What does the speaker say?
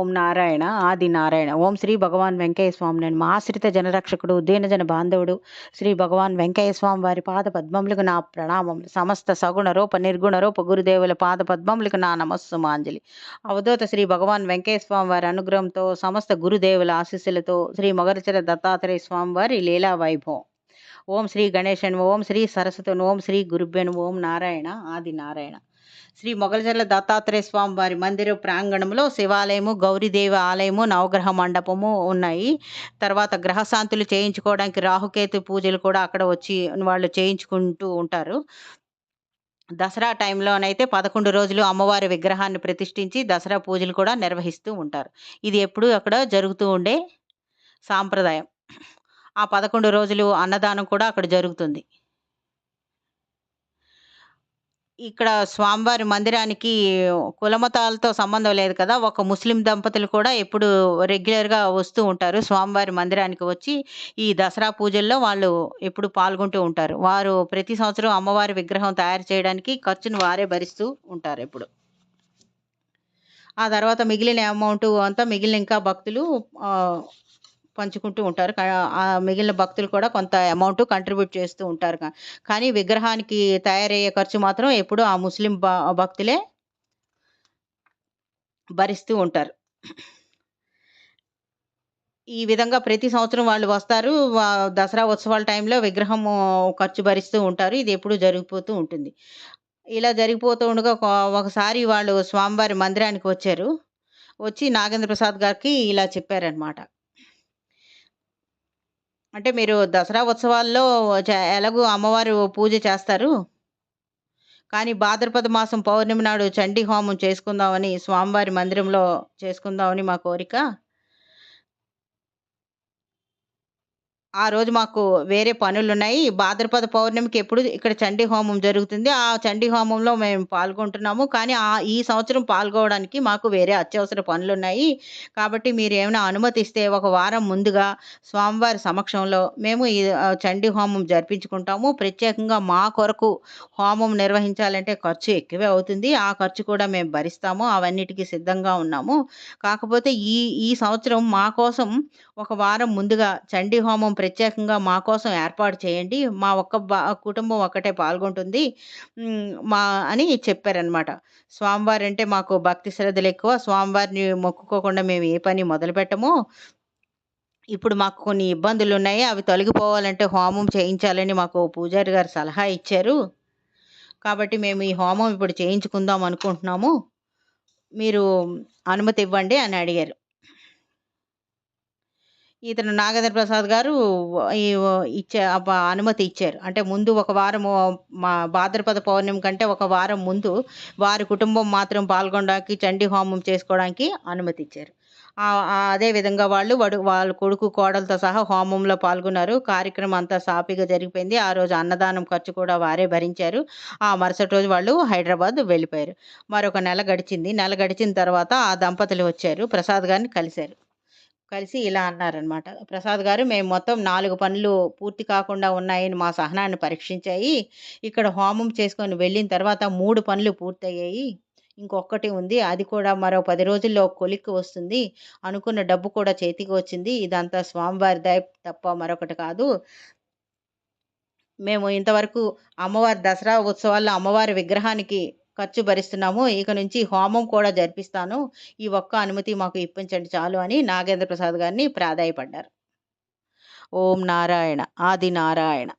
ఓం నారాయణ ఆది నారాయణ. ఓం శ్రీ భగవాన్ వెంకయ్య స్వామి నేను మాశ్రిత జనరక్షకుడు దీనజన బాంధవుడు. శ్రీ భగవాన్ వెంకయ్య స్వామి వారి పాద పద్మములకు నా ప్రణామములు సమస్త సగుణ రూప నిర్గుణ రూప గురుదేవుల పాద పద్మములకు నా నమస్సుమాంజలి. అవధూత శ్రీ భగవాన్ వెంకయ్య స్వామి వారి అనుగ్రహంతో సమస్త గురుదేవుల ఆశీస్సులతో శ్రీ మొగరచర దత్తాత్రేయ స్వామి వారి లీలా వైభవం. ఓం శ్రీ గణేశన్ ఓం శ్రీ సరస్వతుని ఓం శ్రీ గురుభ్యను ఓం నారాయణ ఆది నారాయణ. శ్రీ మొగలజర్ల దత్తాత్రేయ స్వామి వారి మందిర ప్రాంగణంలో శివాలయము గౌరీదేవి ఆలయము నవగ్రహ మండపము ఉన్నాయి. తర్వాత గ్రహశాంతులు చేయించుకోవడానికి రాహుకేతు పూజలు కూడా అక్కడ వచ్చి వాళ్ళు చేయించుకుంటూ ఉంటారు. దసరా టైంలోనైతే పదకొండు రోజులు అమ్మవారి విగ్రహాన్ని ప్రతిష్ఠించి దసరా పూజలు కూడా నిర్వహిస్తూ ఉంటారు. ఇది ఎప్పుడూ అక్కడ జరుగుతూ ఉండే సాంప్రదాయం. ఆ పదకొండు రోజులు అన్నదానం కూడా అక్కడ జరుగుతుంది. ఇక్కడ స్వామివారి మందిరానికి కులమతాలతో సంబంధం లేదు కదా ఒక ముస్లిం దంపతులు కూడా ఎప్పుడు రెగ్యులర్గా వస్తూ ఉంటారు. స్వామివారి మందిరానికి వచ్చి ఈ దసరా పూజల్లో వాళ్ళు ఎప్పుడు పాల్గొంటూ ఉంటారు. వారు ప్రతి సంవత్సరం అమ్మవారి విగ్రహం తయారు చేయడానికి ఖర్చును వారే భరిస్తూ ఉంటారు ఎప్పుడు. ఆ తర్వాత మిగిలిన అమౌంట్ అంతా మిగిలిన ఇంకా భక్తులు పంచుకుంటూ ఉంటారు. మిగిలిన భక్తులు కూడా కొంత అమౌంట్ కంట్రిబ్యూట్ చేస్తూ ఉంటారు కానీ విగ్రహానికి తయారయ్యే ఖర్చు మాత్రం ఎప్పుడూ ఆ ముస్లిం భక్తులే భరిస్తూ ఉంటారు. ఈ విధంగా ప్రతి సంవత్సరం వాళ్ళు వస్తారు. వా- దసరా ఉత్సవాల టైంలో విగ్రహం ఖర్చు భరిస్తూ ఉంటారు. ఇది ఎప్పుడు జరిగిపోతూ ఉంటుంది. ఇలా జరిగిపోతూ ఉండగా ఒకసారి వాళ్ళు స్వామివారి మందిరానికి వచ్చారు. వచ్చి నాగేంద్ర ప్రసాద్ గారికి ఇలా చెప్పారనమాట అంటే మీరు దసరా ఉత్సవాల్లో ఎలాగూ అమ్మవారు పూజ చేస్తారు? కానీ భాద్రపద మాసం పౌర్ణమి నాడు చండీ హోమం చేసుకుందామని స్వామివారి మందిరంలో చేసుకుందామని మా కోరిక. ఆ రోజు మాకు వేరే పనులు ఉన్నాయి భాద్రపద పౌర్ణమికి ఎప్పుడు ఇక్కడ చండీ హోమం జరుగుతుంది. ఆ చండీ హోమంలో మేము పాల్గొంటున్నాము. కానీ ఆ ఈ సంవత్సరం పాల్గొనడానికి మాకు వేరే అత్యవసర పనులు ఉన్నాయి కాబట్టి మీరు ఏమైనా అనుమతిస్తే ఒక వారం ముందుగా స్వామివారి సమక్షంలో మేము ఈ చండీ హోమం జరిపించుకుంటాము. ప్రత్యేకంగా మా కొరకు హోమం నిర్వహించాలంటే ఖర్చు ఎక్కువే అవుతుంది. ఆ ఖర్చు కూడా మేము భరిస్తాము. అవన్నిటికీ సిద్ధంగా ఉన్నాము. కాకపోతే ఈ ఈ సంవత్సరం మా కోసం ఒక వారం ముందుగా చండీ హోమం ప్రత్యేకంగా మా కోసం ఏర్పాటు చేయండి. మా ఒక్క బా కుటుంబం ఒక్కటే పాల్గొంటుంది. మా అని చెప్పారనమాట స్వామివారు అంటే మాకు భక్తి శ్రద్ధలు ఎక్కువ. స్వామివారిని మొక్కుకోకుండా మేము ఏ పని మొదలు పెట్టము. ఇప్పుడు మాకు కొన్ని ఇబ్బందులు ఉన్నాయి. అవి తొలగిపోవాలంటే హోమం చేయించాలని మాకు పూజారి గారు సలహా ఇచ్చారు. కాబట్టి మేము ఈ హోమం ఇప్పుడు చేయించుకుందాం అనుకుంటున్నాము. మీరు అనుమతి ఇవ్వండి అని అడిగారు. ఇతను నాగేంద్ర ప్రసాద్ గారు ఇచ్చే అనుమతి ఇచ్చారు. అంటే ముందు ఒక వారం మా భాద్రపద పౌర్ణమి కంటే ఒక వారం ముందు వారి కుటుంబం మాత్రం పాల్గొనడానికి చండీ హోమం చేసుకోవడానికి అనుమతి ఇచ్చారు. అదే విధంగా వాళ్ళు వాడు వాళ్ళ కొడుకు కోడలతో సహా హోమంలో పాల్గొన్నారు. కార్యక్రమం అంతా సాఫీగా జరిగిపోయింది. ఆ రోజు అన్నదానం ఖర్చు కూడా వారే భరించారు. ఆ మరుసటి రోజు వాళ్ళు హైదరాబాద్ వెళ్ళిపోయారు. మరొక నెల గడిచింది. నెల గడిచిన తర్వాత ఆ దంపతులు వచ్చారు. ప్రసాద్ గారిని కలిశారు. కలిసి ఇలా అన్నారనమాట. ప్రసాద్ గారు మేము మొత్తం నాలుగు పనులు పూర్తి కాకుండా ఉన్నాయని మా సహనాన్ని పరీక్షించాయి. ఇక్కడ హోమం చేసుకొని వెళ్ళిన తర్వాత మూడు పనులు పూర్తయ్యాయి. ఇంకొకటి ఉంది. అది కూడా మరో పది రోజుల్లో కొలిక్కి వస్తుంది. అనుకున్న డబ్బు కూడా చేతికి వచ్చింది. ఇదంతా స్వామివారి దయ తప్ప మరొకటి కాదు. మేము ఇంతవరకు అమ్మవారి దసరా ఉత్సవాల్లో అమ్మవారి విగ్రహానికి ఖర్చు భరిస్తున్నాము ఇక నుంచి హోమం కూడా జరిపిస్తాను. ఈ ఒక్క అనుమతి మాకు ఇప్పించండి చాలు అని నాగేంద్ర ప్రసాద్ గారిని ప్రాధాయపడ్డారు. ఓం నారాయణ. ఆది నారాయణ.